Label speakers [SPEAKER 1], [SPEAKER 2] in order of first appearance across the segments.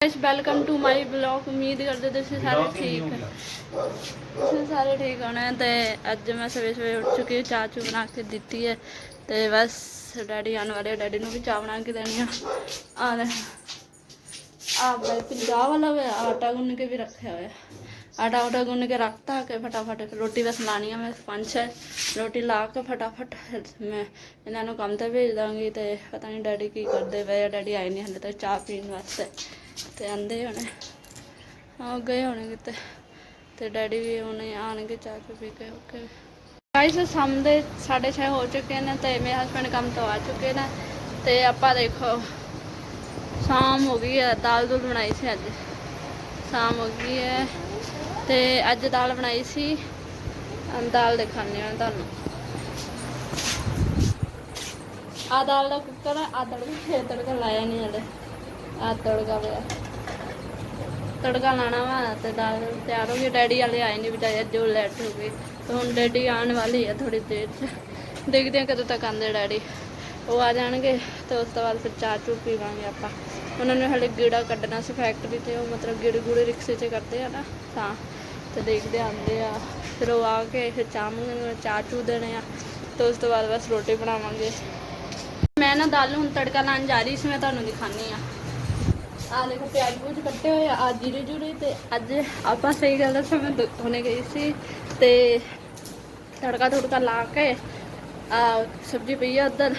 [SPEAKER 1] Guys welcome to my blog ਉਮੀਦ ਕਰਦੇ ਤੁਸੀਂ ਸਾਰੇ ਠੀਕ ਤੁਸੀਂ ਸਾਰੇ ਠੀਕ ਹੋਣੇ ਤੇ ਅੱਜ ਮੈਂ ਸਵੇਰੇ ਸਵੇਰੇ ਉੱਠ ਚੁੱਕੀ ਹਾਂ, ਚਾਹ ਚੂ ਬਣਾ ਕੇ ਦਿੱਤੀ ਹੈ। ਤੇ ਬਸ ਡੈਡੀ ਆਉਣ ਵਾਲੇ ਡੈਡੀ ਨੂੰ ਵੀ ਚਾਹ ਬਣਾ ਕੇ ਦੇਣੀ ਆ। ਆ ਲੈ। ਆ ਬਈ ਪੰਜਾਬ ਵਾਲਾ ਵੇ ਆਟਾ ਗੁੰਨ ਕੇ ਵੀ ਰੱਖਿਆ ਹੋਇਆ। ਆਟਾ ਉਟਾ ਗੁੰਨ ਕੇ ਰੱਖਤਾ ਕਿ ਫਟਾਫਟ ਰੋਟੀ ਬਸ ਲਾਣੀ ਆ ਮੈਂ ਪੰਜ ਛੇ। ਰੋਟੀ ਲਾ ਕੇ ਫਟਾਫਟ ਮੈਂ ਇਹਨਾਂ ਨੂੰ ਕੰਮ ਤੇ ਭੇਜ ਦਾਂਗੀ ਤੇ ਪਤਾ ਨਹੀਂ ਡੈਡੀ ਕੀ ਕਰਦੇ ਪਏ ਡੈਡੀ ਆਏ ਨਹੀਂ ਹਲੇ ਤੱਕ ਚਾਹ ਪੀਣ ਵਾਸਤੇ। ਤੇ ਆਂਦੇ ਹੋਣੇ। ਆ ਗਏ ਹੋਣੇ ਕਿਤੇ। ਤੇ ਡੈਡੀ ਵੀ ਹੁਣੇ ਆਣਗੇ ਚਾਹ ਚੂਹ ਪੀ ਕੇ, ਓਕੇ। ਗਾਇਸ ਸ਼ਾਮ ਦੇ 6:30 ਹੋ ਚੁੱਕੇ ਨੇ ਤੇ ਮੇਰੇ ਹਸਬੰਡ ਕੰਮ ਤੋਂ ਆ ਚੁੱਕੇ ਨੇ। ਤੇ ਆਪਾਂ ਦੇਖੋ, ਸ਼ਾਮ ਹੋ ਗਈ ਹੈ, ਦਾਲ ਦੁਲ ਬਣਾਈ ਸੀ ਅੱਜ। ਸ਼ਾਮ ਹੋ ਗਈ ਹੈ। ਤੇ ਅੱਜ ਦਾਲ ਬਣਾਈ ਸੀ। ਅਮ ਦਾਲ ਦਿਖਾਉਂਦੇ ਹਾਂ ਤੁਹਾਨੂੰ। ਆ ਦਾਲ ਦਾ ਕੁੱਕਰ ਆ ਤੜਕਾ ਫੇਰ ਤੜਕਾ ਲਾਇਆ ਨਹੀਂ ਹਲੇ। ਆ ਤੜਕਾ ਪਿਆ। ਤੜਕਾ ਲਾਣਾ ਵਾ ਤੇ ਦਾਲ ਤਿਆਰ ਹੋ ਗਈ। ਡੈਡੀ ਵਾਲੇ ਆਏ ਨਹੀਂ ਵਿਚਾਰੇ, ਅੱਜ ਉਹ ਲੈਟ ਹੋ ਗਏ। ਤੇ ਹੁਣ ਡੈਡੀ ਆਉਣ ਵਾਲੀ ਆ ਥੋੜੀ ਦੇਰ ਚ। ਦੇਖਦੇ ਹਾਂ ਕਦੋਂ ਤੱਕ ਆਉਂਦੇ ਡੈਡੀ। ਉਹ ਆ ਜਾਣਗੇ ਤੇ ਉਸ ਤੋਂ ਬਾਅਦ ਫਿਰ ਚਾਹ ਚੂ ਪੀਵਾਂਗੇ ਆਪਾਂ। ਉਹਨਾਂ ਨੇ ਹਲੇ ਗੇੜਾ ਕੱਢਣਾ ਸੀ ਫੈਕਟਰੀ ਤੇ, ਉਹ ਮਤਲਬ ਗੀੜੇ ਗੂੜੇ ਰਿਕਸ਼ੇ 'ਚ ਕਰਦੇ ਆ ਨਾ, ਤਾਂ। ਤੇ ਦੇਖਦੇ ਆਉਂਦੇ ਆ। ਫਿਰ ਉਹ ਆ ਕੇ ਫਿਰ ਚਾਹ ਮੰਗਣਗੇ ਚਾਹ ਚੂ ਦੇਣੇ ਆ ਤੇ ਉਸ ਤੋਂ ਬਾਅਦ ਬਸ ਰੋਟੀ ਬਣਾਵਾਂਗੇ। ਮੈਂ ਨਾ ਦਾਲ ਨੂੰ ਹੁਣ ਤੜਕਾ ਲਾਉਣ ਜਾ ਰਹੀ ਸੀ, ਮੈਂ ਤੁਹਾਨੂੰ ਦਿਖਾਣੀ ਆ ਆ ਦੇਖੋ ਪਿਆਜ਼ ਪੂਜ ਕੱਟੇ ਹੋਏ ਆ, ਆਹ ਜੀਰੇ ਜੂਰੇ ਤੇ ਅੱਜ ਆਪਾਂ ਸਹੀ ਗੱਲ ਦੱਸਾਂ, ਮੈਂ ਦੁੱਧ ਗਈ ਸੀ ਤੇ ਤੜਕਾ ਤੁੜਕਾ ਲਾ ਕੇ ਆ ਸਬਜ਼ੀ ਪਈ ਆ ਉੱਧਰ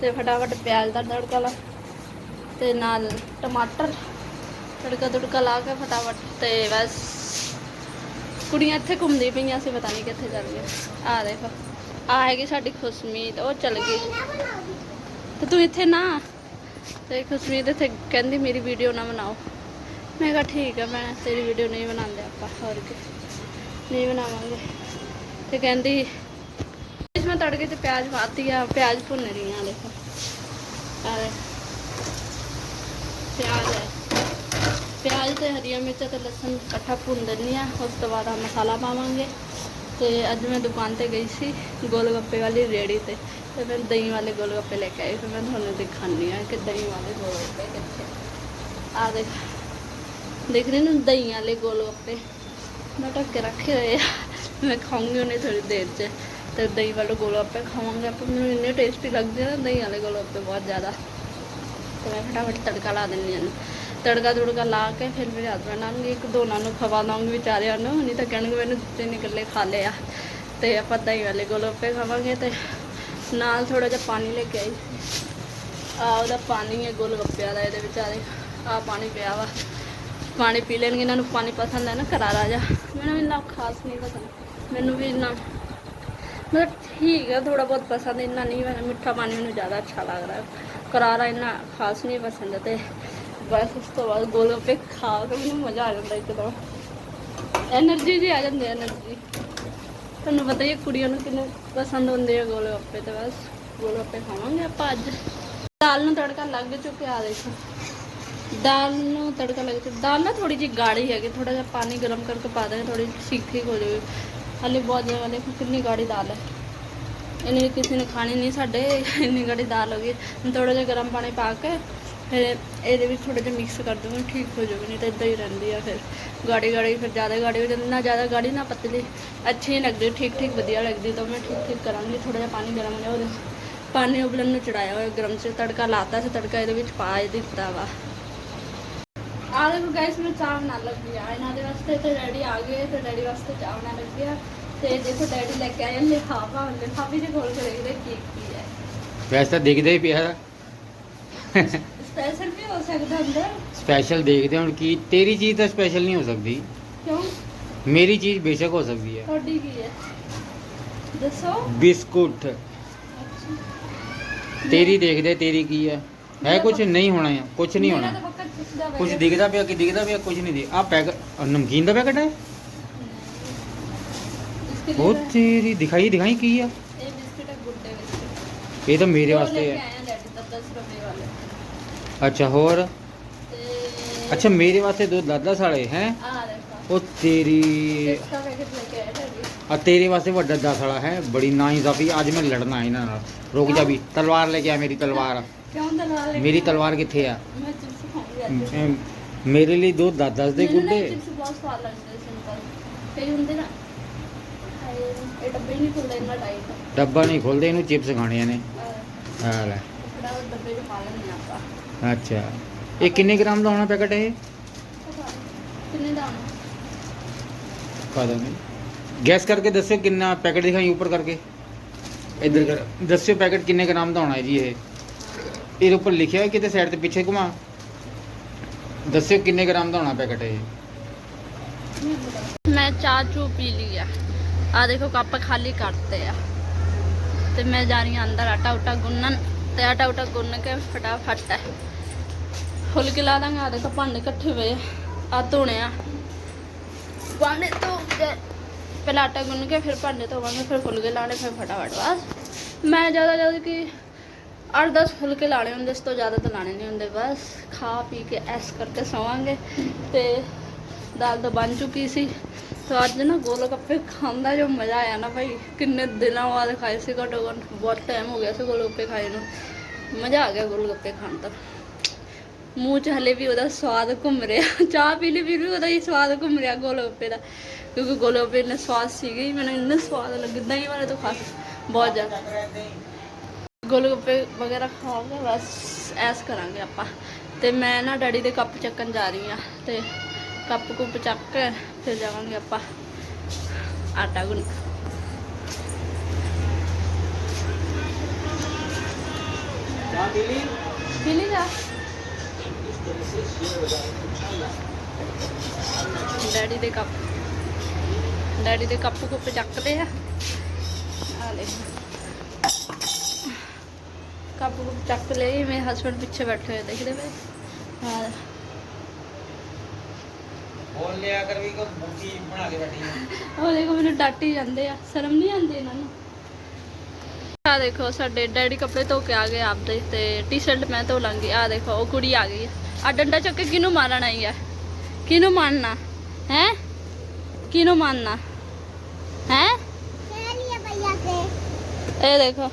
[SPEAKER 1] ਤੇ ਫਟਾਫਟ ਪਿਆਜ਼ ਦਾ ਤੜਕਾ ਲਾ ਤੇ ਨਾਲ ਟਮਾਟਰ ਤੜਕਾ ਤੁੜਕਾ ਲਾ ਕੇ ਫਟਾਫਟ ਤੇ ਬਸ ਕੁੜੀਆਂ ਇੱਥੇ ਘੁੰਮਦੀ ਪਈਆਂ ਸੀ, ਪਤਾ ਨਹੀਂ ਕਿੱਥੇ ਚੱਲ ਗਈਆਂ। ਆ ਦੇਖੋ ਆ ਹੈਗੀ ਸਾਡੀ ਖੁਸ਼ਮੀਤ, ਉਹ ਚੱਲ ਗਈ। ਤੇ ਤੂੰ ਇੱਥੇ ਨਾ। ਤੇ ਖੁਸ਼ਮੀਤ ਇੱਥੇ ਕਹਿੰਦੀ ਮੇਰੀ ਵੀਡੀਓ ਨਾ ਬਣਾਓ। ਮੈਂ ਕਿਹਾ ਠੀਕ ਆ, ਮੈਂ ਤੇਰੀ ਵੀਡੀਓ ਨਹੀਂ ਬਣਾਉਂਦੇ ਆਪਾਂ, ਹੋਰ ਕੀ। ਨਹੀਂ ਬਣਾਵਾਂਗੇ। ਤੇ ਕਹਿੰਦੀ ਇਸ ਮੈਂ ਤੜਕੇ 'ਚ ਪਿਆਜ਼ ਪਾਤੀ ਆ, ਪਿਆਜ਼ ਭੁੰਨ ਰਹੀ ਆ, ਦੇਖੋ। ਆ ਦੇਖ। ਪਿਆਜ਼ ਹੈ ਪਿਆਜ਼ ਤੇ ਹਰੀਆਂ ਮਿਰਚਾਂ ਤੇ ਲਸਣ ਇਕੱਠਾ ਭੁੰਨ ਦਿੰਦੀ ਆ, ਉਸ ਤੋਂ ਬਾਅਦ ਆ ਮਸਾਲਾ ਪਾਵਾਂਗੇ। ਤੇ ਅੱਜ ਮੈਂ ਦੁਕਾਨ ਤੇ ਗਈ ਸੀ ਗੋਲ ਗੱਪੇ ਵਾਲੀ ਰੇੜੀ ਤੇ ਤੇ ਮੈਂ ਦਹੀਂ ਵਾਲੇ ਗੋਲ ਗੱਪੇ ਲੈ ਕੇ ਆਈ, ਫਿਰ ਮੈਂ ਤੁਹਾਨੂੰ ਦਿਖਾਉਂਦੀ ਆ ਕਿ ਦਹੀਂ ਵਾਲੇ ਗੋਲ ਗੱਪੇ ਕਿੱਥੇ ਆ। ਦੇਖ ਦੇਖ ਰਹੇ ਨੂੰ ਦਹੀਂ ਵਾਲੇ ਗੋਲ ਗੱਪੇ ਮੈਂ ਢੱਕ ਕੇ ਰੱਖੇ ਹੋਏ ਆ, ਮੈਂ ਖਾਊਂਗੀ ਉਹਨੇ ਥੋੜੀ ਦੇਰ 'ਚ, ਤੇ ਦਹੀਂ ਵਾਲੇ ਗੋਲ ਗੱਪੇ ਖਾਵਾਂਗੇ ਆਪਾਂ, ਮੈਨੂੰ ਇੰਨੇ ਟੇਸਟੀ ਲੱਗਦੇ ਆ ਨਾ ਦਹੀਂ ਵਾਲੇ ਗੋਲ ਗੱਪੇ ਬਹੁਤ ਜ਼ਿਆਦਾ। ਤੇ ਮੈਂ ਫਟਾਫਟ ਤੜਕਾ ਲਾ ਦਿੰਦੀ ਹਾਂ ਤੜਕਾ ਤੁੜਕਾ ਲਾ ਕੇ ਫਿਰ ਮੇਰੇ ਹਸਬੈਂਡ ਆਉਣਗੇ ਇੱਕ ਦੋਨਾਂ ਨੂੰ ਖਵਾ ਵਿਚਾਰਿਆਂ ਨੂੰ ਨਹੀਂ ਤਾਂ ਕਹਿਣਗੇ ਮੈਨੂੰ ਤਿੰਨ ਇਕੱਲੇ ਖਾ ਲਏ ਤੇ ਆਪਾਂ ਦਹੀਂ ਵਾਲੇ ਗੋਲਗੱਪੇ ਖਾਵਾਂਗੇ ਤੇ ਨਾਲ ਥੋੜਾ ਜਿਹਾ ਪਾਣੀ ਲੈ ਕੇ ਆਈ। ਆ ਉਹਦਾ ਪਾਣੀ ਹੈ ਗੋਲਗੱਪਿਆਂ ਦਾ ਇਹਦੇ ਵਿਚਾਰੇ। ਆ ਪਾਣੀ ਪਿਆ ਵਾ। ਪਾਣੀ ਪੀ ਲੈਣਗੇ, ਇਹਨਾਂ ਨੂੰ ਪਾਣੀ ਪਸੰਦ ਹੈ ਨਾ ਕਰਾਰਾ ਜਾ ਮੈਨੂੰ ਇੰਨਾ ਖਾਸ ਨਹੀਂ ਪਸੰਦ। ਮੈਨੂੰ ਵੀ ਇੰਨਾ ਮਤਲਬ ਠੀਕ ਹੈ ਥੋੜਾ ਬਹੁਤ ਪਸੰਦ, ਇੰਨਾ ਨਹੀਂ ਮੈਨੂੰ ਮਿੱਠਾ ਪਾਣੀ ਮੈਨੂੰ ਜ਼ਿਆਦਾ ਅੱਛਾ ਲੱਗਦਾ। ਕਰਾਰਾ ਇੰਨਾ ਖਾਸ ਨਹੀਂ ਪਸੰਦ ਤੇ ਬਸ ਉਸ ਤੋਂ ਬਾਅਦ ਗੋਲ ਗੱਪੇ ਖਾ ਕੇ ਮੈਨੂੰ ਮਜ਼ਾ ਆ ਜਾਂਦਾ ਇੱਕਦਮ। એનર્ਜੀ ਜੀ ਆ ਜਾਂਦੀ ਹੈ એનર્ਜੀ ਤੁਹਾਨੂੰ ਪਤਾ ਹੀ ਕੁੜੀਆਂ ਨੂੰ ਕਿੰਨੇ ਪਸੰਦ ਹੁੰਦੇ ਆ ਗੋਲ ਗੱਪੇ ਤੇ ਬਸ। ਗੋਲ ਗੱਪੇ ਖਾਵਾਂਗੇ ਆਪਾਂ ਅੱਜ। ਦਾਲ ਨੂੰ ਤੜਕਾ ਲੱਗ ਚੁੱਕਿਆ ਆ ਦੇਖੋ। ਦਾਲ ਨੂੰ ਤੜਕਾ ਲੱਗ ਚੁੱਕਾ, ਦਾਲ ਨਾ ਥੋੜੀ ਜੀ ਗਾੜੀ ਹੈਗੀ ਥੋੜਾ ਜਿਹਾ ਪਾਣੀ ਗਰਮ ਕਰਕੇ ਪਾ ਦਾਂਗੇ ਥੋੜੀ ਠੀਕ ਠੀਕ ਹੋ ਜਾਵੇ। ਹਲੇ ਬਹੁਤ ਜ਼ਿਆਦਾ ਦੇਖੋ ਕਿੰਨੀ ਗਾੜੀ ਦਾਲ ਹੈ। ਇਹਨੇ ਕਿਸੇ ਨੇ ਖਾਣੀ ਨਹੀਂ, ਸਾਡੇ ਇੰਨੀ ਗਾੜੀ ਦਾਲ ਹੋ ਗਈ। ਥੋੜਾ ਜਿਹਾ ਗਰਮ ਪਾਣੀ ਪਾ ਕੇ ਫਿਰ ਇਹਦੇ ਵਿੱਚ ਥੋੜਾ ਜਿਹਾ ਮਿਕਸ ਕਰ ਦੂੰਗੀ, ਠੀਕ ਹੋ ਜਾਊਗੀ, ਨਹੀਂ ਤਾਂ ਇਦਾਂ ਹੀ ਰਹਿੰਦੀ ਆ ਫਿਰ। ਗਾੜੀ ਗਾੜੀ ਫਿਰ ਜ਼ਿਆਦਾ ਗਾੜੀ ਹੋ ਜਾਂਦੀ, ਨਾ ਜ਼ਿਆਦਾ ਗਾੜੀ, ਨਾ ਪਤਲੀ। ਅੱਛੀ ਨਹੀਂ ਲੱਗਦੀ, ਠੀਕ ਠੀਕ ਵਧੀਆ ਲੱਗਦੀ, ਤਾਂ ਮੈਂ ਠੀਕ ਠੀਕ ਕਰਾਂਗੀ ਥੋੜਾ ਜਿਹਾ ਪਾਣੀ ਗਰਮ ਹੋ ਜਾਵੇ ਉਹਦੇ ਪਾਣੀ ਉਬਲਣ ਨੂੰ ਚੜਾਇਆ ਹੋਇਆ ਗਰਮ ਚ, ਤੜਕਾ ਲਾਤਾ ਸੀ, ਤੜਕਾ ਇਹਦੇ ਵਿੱਚ ਪਾ ਹੀ ਦਿੱਤਾ ਵਾ ਆ ਦੇਖੋ ਗਾਇਸ ਮੈਂ ਚਾਹ ਬਣਾ ਲੱਗੀ ਆ। ਇਹਨਾਂ ਦੇ ਵਾਸਤੇ ਤੇ ਡੈਡੀ ਆ ਗਏ ਤੇ ਡੈਡੀ ਵਾਸਤੇ ਚਾਹ ਬਣਾ ਲੱਗੀ ਆ। ਤੇ ਦੇਖੋ ਡੈਡੀ ਲੈ ਕੇ ਆਏ ਲਿਫਾਫਾ ਲਿਫਾਫੇ ਦੇ ਖੋਲ ਕੇ ਦੇਖਦੇ ਕੀ ਕੀ ਹੈ
[SPEAKER 2] ਵੈਸੇ ਤਾਂ ਦਿਖਦਾ ਹੀ ਪਿਆ
[SPEAKER 1] ਸਪੈਸ਼ਲ ਵੀ ਹੋ ਸਕਦਾ ਅੰਦਰ
[SPEAKER 2] ਸਪੈਸ਼ਲ ਦੇਖਦੇ ਹੁਣ ਕੀ ਤੇਰੀ ਚੀਜ਼ ਤਾਂ ਸਪੈਸ਼ਲ ਨਹੀਂ ਹੋ ਸਕਦੀ।
[SPEAKER 1] ਕਿਉਂ?
[SPEAKER 2] ਮੇਰੀ ਚੀਜ਼ ਬੇਸ਼ੱਕ ਹੋ ਸਕਦੀ ਹੈ।
[SPEAKER 1] ਤੁਹਾਡੀ ਕੀ ਹੈ? ਦੱਸੋ।
[SPEAKER 2] ਬਿਸਕੁਟ। ਤੇਰੀ ਦੇਖਦੇ ਤੇਰੀ ਕੀ ਹੈ? ਹੈ ਕੁਝ ਨਹੀਂ ਹੋਣਾ ਹੈ ਕੁਝ ਨਹੀਂ ਹੋਣਾ। ਕੁਝ। ਦਿਖਦਾ ਪਿਆ ਕਿ ਦਿਖਦਾ ਪਿਆ ਕੁਝ ਨਹੀਂ ਦੇ ਆ ਪੈਕ ਨਮਕੀਨ ਦਾ ਪੈਕਟ ਹੈ? बहुत तेरी दिखाई दिखाई की
[SPEAKER 1] है? ये तो मेरे वास्ते
[SPEAKER 2] है। अच्छा और?
[SPEAKER 1] अच्छा
[SPEAKER 2] मेरे
[SPEAKER 1] वास्ते दो
[SPEAKER 2] दादा
[SPEAKER 1] साले हैं। वो तेरी और तेरे वास्ते
[SPEAKER 2] वो डा
[SPEAKER 1] साला
[SPEAKER 2] है बड़ी ना इजाफी आज मैं लड़ना
[SPEAKER 1] है ना
[SPEAKER 2] रोक जा
[SPEAKER 1] भी। तलवार लेके आ मेरी तलवार।
[SPEAKER 2] मेरी तलवार कितने मेरे लिए दो दादा
[SPEAKER 1] दे गुडे ਇਹ ਡੱਬੇ ਨਹੀਂ ਖੁੱਲਦੇ ਇੰਨਾ ਟਾਈਟ
[SPEAKER 2] ਡੱਬਾ ਨਹੀਂ ਖੋਲਦੇ ਇਹਨੂੰ ਚਿਪਸ ਖਾਣੇ ਨੇ। ਆ ਲੈ।
[SPEAKER 1] ਕਪੜਾ ਡੱਬੇ 'ਚ ਪਾ ਲੈਂਦੇ ਹਾਂ ਆਪਾਂ।
[SPEAKER 2] ਅੱਛਾ। ਇਹ ਕਿੰਨੇ ਗ੍ਰਾਮ ਦਾ ਹੋਣਾ ਪੈਕਟ ਇਹ?
[SPEAKER 1] ਕਿੰਨੇ ਦਾ?
[SPEAKER 2] ਪਤਾ ਨਹੀਂ ਗੈਸ ਕਰਕੇ ਦੱਸਿਓ ਕਿੰਨਾ ਪੈਕਟ ਦਿਖਾਈ ਉੱਪਰ ਕਰਕੇ। ਇੱਧਰ ਕਰ ਦੱਸਿਓ ਪੈਕਟ ਕਿੰਨੇ ਗ੍ਰਾਮ ਦਾ ਹੋਣਾ ਹੈ ਜੀ ਇਹ। ਇਹਦੇ ਉੱਪਰ ਲਿਖਿਆ ਹੈ ਕਿਤੇ ਸਾਈਡ ਤੇ ਪਿੱਛੇ ਘੁਮਾ। ਦੱਸਿਓ ਕਿੰਨੇ ਗ੍ਰਾਮ ਦਾ ਹੋਣਾ ਪੈਕਟ ਇਹ।
[SPEAKER 1] ਮੈਂ ਚਾਹ ਚੂ ਪੀ ਲਈ ਆ। ਆ ਦੇਖੋ ਕੱਪ ਖਾਲੀ ਕਰਤੇ ਆ। ਤੇ ਮੈਂ ਜਾ ਰਹੀ ਹਾਂ ਅੰਦਰ ਆਟਾ ਉਟਾ ਗੁੰਨਣ। ਤੇ ਆਟਾ ਉਟਾ ਗੁੰਨ ਕੇ ਫਟਾਫਟ ਫੁਲਕੇ ਲਾ ਦਾਂਗੇ ਆ ਦੇਖੋ ਭਾਂਡੇ ਇਕੱਠੇ ਹੋਏ ਆ। ਆ ਧੋਣੇ ਆ। ਭਾਂਡੇ ਧੋ ਕੇ ਪਹਿਲਾਂ ਆਟਾ ਗੁੰਨ ਕੇ ਫਿਰ ਭਾਂਡੇ ਧੋਵਾਂਗੇ, ਫਿਰ ਫੁਲਕੇ ਲਾਣੇ, ਫਿਰ ਫਟਾਫਟ। ਬਸ। ਮੈਂ ਜ਼ਿਆਦਾ ਜ਼ਿਆਦਾ ਕਿ 8-10 ਫੁਲਕੇ ਲਾਣੇ ਹੁੰਦੇ, ਇਸ ਤੋਂ ਜ਼ਿਆਦਾ ਤਾਂ ਲਾਣੇ ਨਹੀਂ ਹੁੰਦੇ। ਬਸ ਖਾ ਪੀ ਕੇ ਐਸ ਕਰਕੇ ਸੌਵਾਂਗੇ। ਤੇ ਦਾਲ ਤਾਂ ਬਣ ਚੁੱਕੀ ਸੀ। ਤੇ ਅੱਜ ਨਾ ਗੋਲ ਗੱਪੇ ਖਾਣ ਦਾ ਜੋ ਮਜ਼ਾ ਆਇਆ ਨਾ ਭਾਈ। ਕਿੰਨੇ ਦਿਨਾਂ ਬਾਅਦ ਖਾਏ ਸੀ ਘੱਟੋ ਘੱਟ ਬਹੁਤ ਟਾਈਮ ਹੋ ਗਿਆ ਸੀ ਗੋਲ ਗੱਪੇ ਖਾਏ ਨੂੰ। ਮਜ਼ਾ ਆ ਗਿਆ ਗੋਲ ਗੱਪੇ ਖਾਣ ਦਾ। ਮੂੰਹ 'ਚ ਹਲੇ ਵੀ ਉਹਦਾ ਸਵਾਦ ਘੁੰਮ ਰਿਹਾ। ਚਾਹ ਪੀ ਲਈ ਫਿਰ ਵੀ ਉਹਦਾ ਹੀ ਸਵਾਦ ਘੁੰਮ ਰਿਹਾ ਗੋਲ ਗੱਪੇ ਦਾ। ਕਿਉਂਕਿ ਗੋਲ ਗੱਪੇ ਇੰਨੇ ਸਵਾਦ ਸੀਗੇ ਮੈਨੂੰ ਇੰਨਾ ਸਵਾਦ ਲੱਗਦਾ ਹੀ ਵਾਲੇ ਤੋਂ ਖਾਸ ਬਹੁਤ ਜ਼ਿਆਦਾ। ਗੋਲ ਗੱਪੇ ਵਗੈਰਾ ਖਾ ਬਸ, ਐਸ ਕਰਾਂਗੇ ਆਪਾਂ। ਤੇ ਮੈਂ ਨਾ ਡੈਡੀ ਦੇ ਕੱਪ ਚੱਕਣ ਜਾ ਰਹੀ ਆ ਤੇ ਕੱਪ ਕੁੱਪ ਚੱਕ ਕੇ ਫਿਰ ਜਾਵਾਂਗੇ ਆਪਾਂ ਆਟਾ ਗੁੰਨ ਜਾ ਡੈਡੀ ਦੇ ਕੱਪ। ਡੈਡੀ ਦੇ ਕੱਪ ਕੁੱਪ ਚੱਕਦੇ ਆ। ਆ ਲੈ। ਕੱਪ ਕੁੱਪ ਚੱਕ ਲਏ ਮੇਰੇ ਹਸਬੰਡ ਪਿੱਛੇ ਬੈਠੇ ਹੋਏ ਦੇਖਦੇ ਪਏ? ਹਾਂ
[SPEAKER 2] ਬੋਲ ਲਿਆ ਕਰ ਵੀ ਕੋ ਬੁੱਕੀ ਬਣਾ ਕੇ ਬੈਠੀ
[SPEAKER 1] ਉਹ ਦੇਖੋ ਮੈਨੂੰ ਡੱਟ ਹੀ ਜਾਂਦੇ ਆ ਸ਼ਰਮ ਨਹੀਂ ਆਉਂਦੀ ਇਹਨਾਂ ਨੂੰ। ਆ ਦੇਖੋ ਸਾਡੇ ਡੈਡੀ ਕੱਪੜੇ ਧੋ ਕੇ ਆ ਗਏ ਆਪਦੇ ਤੇ ਟੀ-ਸ਼ਰਟ ਮੈਂ ਧੋ ਲਾਂਗੀ। ਆ ਦੇਖੋ ਉਹ ਕੁੜੀ ਆ ਗਈ ਆ। ਆਹ ਡੰਡਾ ਚੱਕ ਕੇ ਕਿਹਨੂੰ ਮਾਰਨ ਆਈ ਆ? ਕਿਹਨੂੰ ਮਾਰਨਾ? ਹੈ? ਕਿਹਨੂੰ ਮਾਰਨਾ? ਹੈ? ਇਹ ਦੇਖੋ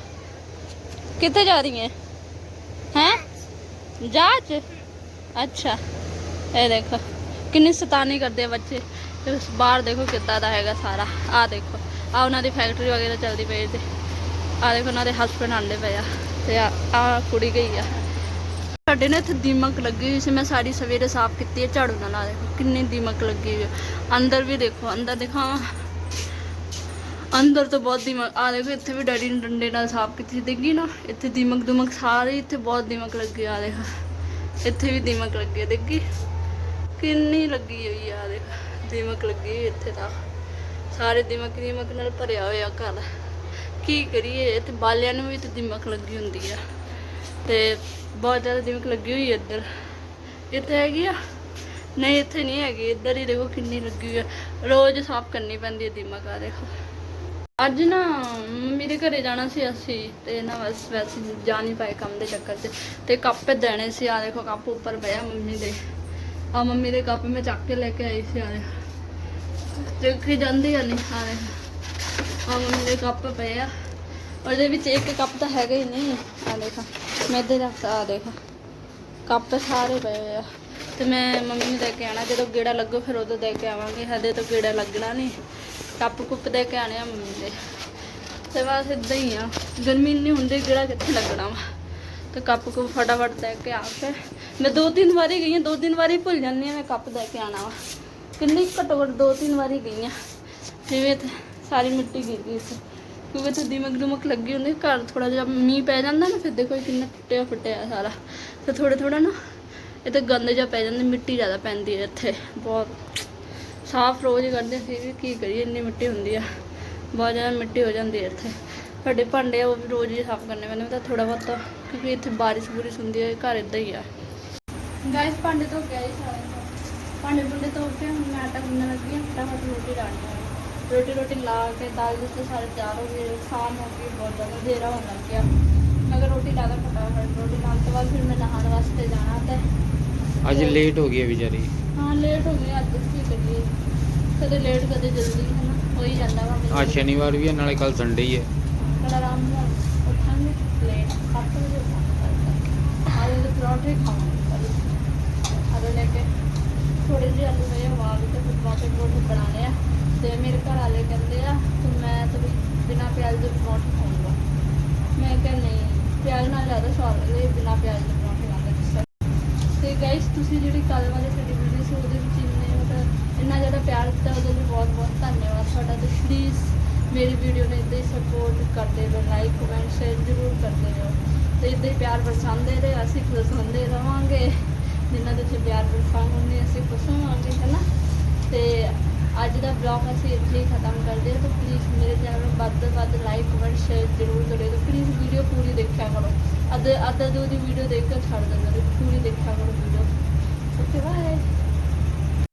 [SPEAKER 1] ਕਿੱਥੇ ਜਾ ਰਹੀ ਹੈ? ਹੈ ਜਾਚ? ਅੱਛਾ ਇਹ ਦੇਖੋ। ਕਿੰਨੀ ਸਤਾਨੀ ਕਰਦੇ ਆ ਬੱਚੇ। ਤੇ ਬਾਹਰ ਦੇਖੋ ਕਿੱਦਾਂ ਦਾ ਹੈਗਾ ਸਾਰਾ। ਆ ਦੇਖੋ ਆ ਉਹਨਾਂ ਦੀ ਫੈਕਟਰੀ ਵਗੈਰਾ ਚੱਲਦੀ ਪਈ ਤੇ ਆ ਦੇਖੋ ਉਹਨਾਂ ਦੇ ਹਸਬੰਡ ਆਂਦੇ ਪਏ ਆ। ਤੇ ਆ ਕੁੜੀ ਗਈ ਆ। ਸਾਡੇ ਨੇ ਇੱਥੇ ਦੀਮਕ ਲੱਗੀ ਹੋਈ ਸੀ, ਮੈਂ ਸਾਰੀ ਸਵੇਰੇ ਸਾਫ਼ ਕੀਤੀ ਹੈ ਝਾੜੂ ਨਾਲ ਆ ਦੇਖੋ ਕਿੰਨੀ ਦੀਮਕ ਲੱਗੀ ਹੋਈ ਹੈ ਅੰਦਰ ਵੀ ਦੇਖੋ, ਅੰਦਰ ਦਿਖਾਵਾਂ ਅੰਦਰ ਤਾਂ ਬਹੁਤ ਦੀਮਕ ਆ ਦੇਖੋ ਇੱਥੇ ਵੀ ਡੈਡੀ ਨੇ ਡੰਡੇ ਨਾਲ ਸਾਫ਼ ਕੀਤੀ ਸੀ। ਦੇਖੀ ਨਾ, ਇੱਥੇ ਦੀਮਕ ਦੁਮਕ ਸਾਰੇ ਇੱਥੇ ਬਹੁਤ ਦੀਮਕ ਲੱਗੀ ਆ ਦੇਖ। ਇੱਥੇ ਵੀ ਦੀਮਕ ਲੱਗੀ ਹੈ ਦੇਖੀ। ਕਿੰਨੀ ਲੱਗੀ ਹੋਈ ਆ ਦੇਖ, ਦੀਮਕ ਲੱਗੀ ਹੋਈ ਇੱਥੇ ਤਾਂ। ਸਾਰੇ ਦੀਮਕ ਦੀਮਕ ਨਾਲ ਭਰਿਆ ਹੋਇਆ ਘਰ। ਕੀ ਕਰੀਏ ਇੱਥੇ ਬਾਲਿਆਂ ਨੂੰ ਵੀ ਤੇ ਦੀਮਕ ਲੱਗੀ ਹੁੰਦੀ ਆ। ਤੇ ਬਹੁਤ ਜ਼ਿਆਦਾ ਦੀਮਕ ਲੱਗੀ ਹੋਈ ਹੈ ਇੱਧਰ। ਇੱਥੇ ਹੈਗੀ ਆ? ਨਹੀਂ, ਇੱਥੇ ਨਹੀਂ ਹੈਗੀ। ਇੱਧਰ ਹੀ ਦੇਖੋ ਕਿੰਨੀ ਲੱਗੀ ਹੋਈ ਆ। ਰੋਜ਼ ਸਾਫ਼ ਕਰਨੀ ਪੈਂਦੀ ਹੈ ਦੀਮਕ ਆ ਦੇਖੋ। ਅੱਜ ਨਾ ਮੰਮੀ ਦੇ ਘਰੇ ਜਾਣਾ ਸੀ ਅਸੀਂ, ਤੇ ਨਾ ਬਸ ਵੈਸੇ ਜਾ ਨਹੀਂ ਪਾਏ ਕੰਮ ਦੇ ਚੱਕਰ 'ਚ। ਤੇ ਕੱਪ ਦੇਣੇ ਸੀ ਆ ਦੇਖੋ, ਕੱਪ ਉੱਪਰ ਪਿਆ ਮੰਮੀ ਦੇ। ਆ ਮੰਮੀ ਦੇ ਕੱਪ ਮੈਂ ਚੱਕ ਕੇ ਲੈ ਕੇ ਆਈ ਸੀ ਆ ਦੇਖੋ ਦੇਖੀ ਜਾਂਦੀ ਆ ਨਹੀਂ ਆ ਦੇਖੋ ਆ ਮੰਮੀ ਦੇ ਕੱਪ ਪਏ ਆ। ਉਹਦੇ ਵਿੱਚ ਇੱਕ ਕੱਪ ਤਾਂ ਹੈਗਾ ਹੀ ਨਹੀਂ। ਆ ਦੇਖੋ, ਮੈਂ ਇੱਧਰ ਰੱਖਤਾ ਆ ਦੇਖੋ। ਕੱਪ ਸਾਰੇ ਪਏ ਆ। ਤੇ ਮੈਂ ਮੰਮੀ ਨੂੰ ਦੇ ਕੇ ਆਣਾ ਜਦੋਂ ਗੇੜਾ ਲੱਗੋ ਫਿਰ ਉਦੋਂ ਦੇ ਕੇ ਆਵਾਂਗੇ। ਹਦੇ ਤੋਂ ਗੇੜਾ ਲੱਗਣਾ ਨਹੀਂ। ਕੱਪ ਕੁੱਪ ਦੇ ਕੇ ਆਣੇ ਆ ਮੰਮੀ ਦੇ। ਤੇ ਬਸ ਇਦਾਂ ਹੀ ਆ। ਗਰਮੀ ਨਹੀਂ ਹੁੰਦੀ ਗੇੜਾ ਕਿੱਥੇ ਲੱਗਣਾ ਵਾ। ਤੇ ਕੱਪ ਕੁੱਪ ਫਟਾਫਟ ਦੇ ਕੇ ਆ ਕੇ ਮੈਂ ਦੋ ਤਿੰਨ ਵਾਰੀ ਗਈ ਹਾਂ, ਦੋ ਤਿੰਨ ਵਾਰੀ ਭੁੱਲ ਜਾਂਦੀ ਹਾਂ ਮੈਂ ਕੱਪ ਲੈ ਕੇ ਆਣਾ ਵਾ। ਕਿੰਨੀ ਘੱਟੋ ਘੱਟ ਦੋ ਤਿੰਨ ਵਾਰੀ ਗਈ ਹਾਂ। ਜਿਵੇਂ ਤੇ ਸਾਰੀ ਮਿੱਟੀ ਗਿਰ ਗਈ ਸੀ। ਕਿਉਂਕਿ ਤੇ ਦੀਮਕ ਦੁਮਕ ਲੱਗੀ ਹੁੰਦੀ ਘਰ ਥੋੜਾ ਜਿਹਾ ਮੀਂਹ ਪੈ ਜਾਂਦਾ ਨਾ, ਫਿਰ ਦੇਖੋ ਕਿੰਨਾ ਟੁੱਟਿਆ ਫੁੱਟਿਆ ਸਾਰਾ। ਤੇ ਥੋੜਾ ਥੋੜਾ ਨਾ ਇੱਥੇ ਗੰਦ ਜਿਹਾ ਪੈ ਜਾਂਦਾ, ਮਿੱਟੀ ਜ਼ਿਆਦਾ ਪੈਂਦੀ ਹੈ ਇੱਥੇ। ਬਹੁਤ ਸਾਫ਼ ਰੋਜ਼ ਕਰਦੇ ਫਿਰ ਵੀ ਕੀ ਕਰੀਏ, ਇੰਨੀ ਮਿੱਟੀ ਹੁੰਦੀ ਆ। ਬਹੁਤ ਜ਼ਿਆਦਾ ਮਿੱਟੀ ਹੋ ਜਾਂਦੀ ਹੈ ਇੱਥੇ। ਸਾਡੇ ਭਾਂਡੇ ਆ, ਉਹ ਵੀ ਰੋਜ਼ ਹੀ ਸਾਫ਼ ਕਰਨੇ ਪੈਂਦੇ ਤਾਂ ਥੋੜਾ ਬਹੁਤ, ਕਿਉਂਕਿ ਇੱਥੇ ਬਾਰਿਸ਼ ਬੁਰਿਸ਼ ਹੁੰਦੀ ਹੈ, ਘਰ ਇਦਾਂ ਹੀ ਆ। ਗਾਇਸ ਭਾਂਡੇ ਧੋ ਕੇ ਆਈ ਸਾਰੇ ਭਾਂਡੇ ਭੁੰਡੇ ਧੋ ਕੇ ਹੁਣ ਮੈਂ ਆਟਾ ਗੁੰਨਣ ਲੱਗੀ ਹਾਂ ਫਟਾਫਟ ਰੋਟੀ ਲਾਣੀ ਹੈ ਰੋਟੀ ਰੋਟੀ ਲਾ ਕੇ ਦਾਲ ਦੇ ਉੱਤੇ ਸਾਰੇ ਤਿਆਰ ਹੋ ਗਏ ਸ਼ਾਮ ਹੋ ਗਈ ਬਹੁਤ ਜ਼ਿਆਦਾ ਦੇਰਾ ਹੋਣ ਲੱਗ ਗਿਆ। ਮੈਂ ਕਿਹਾ ਰੋਟੀ ਲਾ ਦਾਂ ਫਟਾਫਟ ਰੋਟੀ ਲਾਉਣ ਤੋਂ ਬਾਅਦ ਫਿਰ ਮੈਂ ਨਹਾਉਣ ਵਾਸਤੇ ਜਾਣਾ ਤੇ
[SPEAKER 2] ਅੱਜ ਲੇਟ ਹੋ ਗਈ ਹੈ ਵਿਚਾਰੀ।
[SPEAKER 1] ਹਾਂ ਲੇਟ ਹੋ ਗਏ ਅੱਜ ਕੀ ਕਰੀਏ? ਕਦੇ ਲੇਟ ਕਦੇ ਜਲਦੀ ਹੈ ਨਾ? ਹੋ ਹੀ ਜਾਂਦਾ ਵਾ।
[SPEAKER 2] ਅੱਜ ਸ਼ਨੀਵਾਰ ਵੀ ਹੈ ਨਾਲੇ ਕੱਲ ਸੰਡੇ ਹੀ ਹੈ।
[SPEAKER 1] ਕੱਲ ਆਰਾਮ ਨਾਲ ਉੱਠਾਂਗੇ ਲੇਟ ਸੱਤ ਵਜੇ ਉੱਠਾਂਗੇ। ਕੱਲ੍ਹ। ਅੱਜ ਦੇ ਪਰੌਂਠੇ ਖਾਵਾਂਗੇ। ਆਲੂ ਲੈ ਕੇ ਥੋੜੇ ਜਿਹੇ ਆਲੂ ਮੇਰੇ ਹਵਾ ਵਿੱਚ ਤੇ ਫਿਰ ਪਰੌਂਠੇ ਪਰੌਂਠੇ ਬਣਾਉਣੇ ਆ। ਤੇ ਮੇਰੇ ਘਰ ਵਾਲੇ ਕਹਿੰਦੇ ਆ ਕਿ ਮੈਂ ਤਾਂ ਵੀ ਬਿਨਾਂ ਪਿਆਜ਼ ਦੇ ਪਰੌਂਠੇ ਖਾਊਂਗਾ। ਮੈਂ ਕਿਹਾ, ਨਹੀਂ, ਪਿਆਜ਼ ਨਾਲ ਜ਼ਿਆਦਾ ਸਵਾਦ ਲੱਗਦੇ ਬਿਨਾਂ ਪਿਆਜ਼ ਦੇ ਪਰੌਂਠੇ ਖਾਂਦੇ ਕਿਸੇ ਤੇ ਗਾਇਸ ਤੁਸੀਂ ਜਿਹੜੀ ਕੱਲ ਵਾਲੀ ਸਾਡੀ ਵੀਡੀਓ ਸੀ, ਉਹਦੇ ਵਿੱਚ ਇੰਨੇ ਮਤਲਬ ਇੰਨਾ ਜ਼ਿਆਦਾ ਪਿਆਰ ਦਿੱਤਾ, ਉਹਦੇ ਲਈ ਬਹੁਤ ਬਹੁਤ ਧੰਨਵਾਦ ਤੁਹਾਡਾ। ਤੇ ਪਲੀਜ਼ ਮੇਰੀ ਵੀਡੀਓ ਨੂੰ ਇੱਦਾਂ ਹੀ ਸਪੋਰਟ ਕਰਦੇ ਰਹੋ ਲਾਈਕ ਕਮੈਂਟ ਸ਼ੇਅਰ ਜ਼ਰੂਰ ਕਰਦੇ ਰਹੋ। ਤੇ ਇੱਦਾਂ ਹੀ ਪਿਆਰ ਬਰਸਾਉਂਦੇ ਰਹੇ, ਅਸੀਂ ਖੁਸ਼ ਹੁੰਦੇ ਰਵਾਂਗੇ। ਜਿਨ੍ਹਾਂ ਦੇ ਚ ਪਿਆਰ ਬਰਸਾਉਂਗੇ ਹੁੰਦੇ ਅਸੀਂ ਖੁਸ਼ ਹੋਵਾਂਗੇ, ਹੈਨਾ? ਤੇ ਅੱਜ ਦਾ ਬਲੌਗ ਅਸੀਂ ਇੱਥੇ ਹੀ ਖਤਮ ਕਰਦੇ ਹਾਂ। ਤਾਂ ਪਲੀਜ਼ ਮੇਰੇ ਚੈਨਲ ਨੂੰ ਵੱਧ ਤੋਂ ਵੱਧ ਲਾਈਕ ਕਮੈਂਟ ਸ਼ੇਅਰ ਜ਼ਰੂਰ ਕਰਿਓ ਤੇ ਪਲੀਜ਼ ਵੀਡੀਓ ਪੂਰੀ ਦੇਖਿਆ ਕਰੋ। ਅੱਧ ਅੱਧ ਦੋ ਦੀ ਵੀਡੀਓ ਦੇਖ ਕੇ ਛੱਡ ਦਿੰਦੇ ਪੂਰੀ ਦੇਖਿਆ ਕਰੋ ਵੀਡੀਓ ਓਕੇ ਬਾਏ